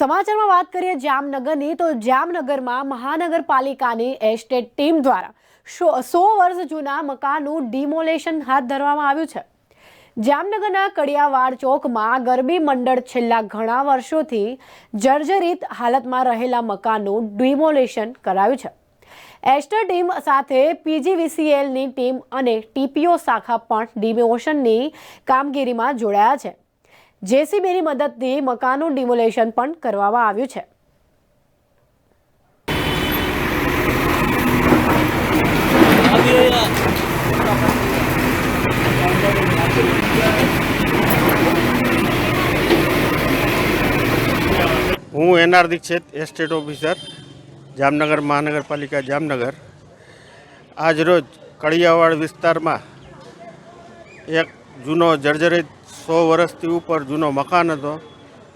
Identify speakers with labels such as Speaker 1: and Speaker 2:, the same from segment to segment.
Speaker 1: સમાચારમાં વાત કરીએ જામનગરની, તો જામનગરમાં મહાનગરપાલિકાની એસ્ટેટ ટીમ દ્વારા સો વર્ષ જૂના મકાનનું ડિમોલેશન હાથ ધરવામાં આવ્યું છે. જામનગરના કડિયાવાડ ચોકમાં ગરબી મંડળ છેલ્લા ઘણા વર્ષોથી જર્જરિત હાલતમાં રહેલા મકાનનું ડિમોલેશન કરાયું છે. એસ્ટર ટીમ સાથે પીજીવીસીએલની ટીમ અને ટીપીઓ શાખા પણ ડિમોશનની કામગીરીમાં જોડાયા છે. જેસીબીની મદદથી મકાનનું ડિમોલેશન પણ કરવામાં આવ્યું છે.
Speaker 2: હું NR Dixit, estate officer, Jamnagar મહાનગરપાલિકા જામનગર. આજરોજ કડિયાવાડ વિસ્તારમાં એક જૂનો જર્જરિત સો વર્ષથી ઉપર જૂનો મકાન હતો.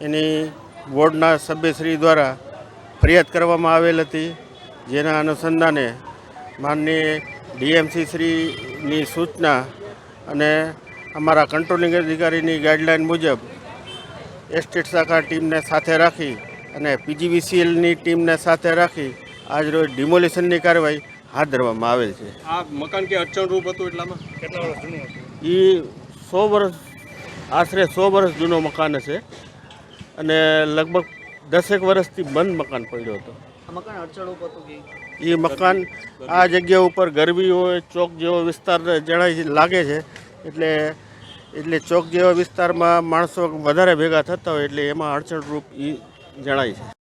Speaker 2: એની બોર્ડના સભ્યશ્રી દ્વારા ફરિયાદ કરવામાં આવેલ હતી. જેના અનુસંધાને માનનીય ડીએમસી શ્રીની સૂચના અને અમારા કંટ્રોલિંગ અધિકારીની ગાઈડલાઈન મુજબ એસ્ટેટ શાખા ટીમને સાથે રાખી અને પીજીવીસીએલની ટીમને સાથે રાખી આજ રોજ ડિમોલિશનની કાર્યવાહી હાથ ધરવામાં આવેલ છે.
Speaker 3: આ મકાન કે અડચણરૂપ હતું એટલામાં? કેટલા વર્ષ જૂનું હતું?
Speaker 2: એ સો વર્ષ આશરે સો વર્ષ જૂનો મકાન હશે અને લગભગ દસેક વર્ષથી બંધ મકાન પડ્યો હતો.
Speaker 3: મકાન અડચણરૂપ હતું
Speaker 2: એ મકાન આ જગ્યા ઉપર ગરબી હોય ચોક જેવો વિસ્તાર જણાય લાગે છે. એટલે એટલે ચોક જેવા વિસ્તારમાં માણસો વધારે ભેગા થતા હોય એટલે એમાં અડચણરૂપ એ જણાય છે.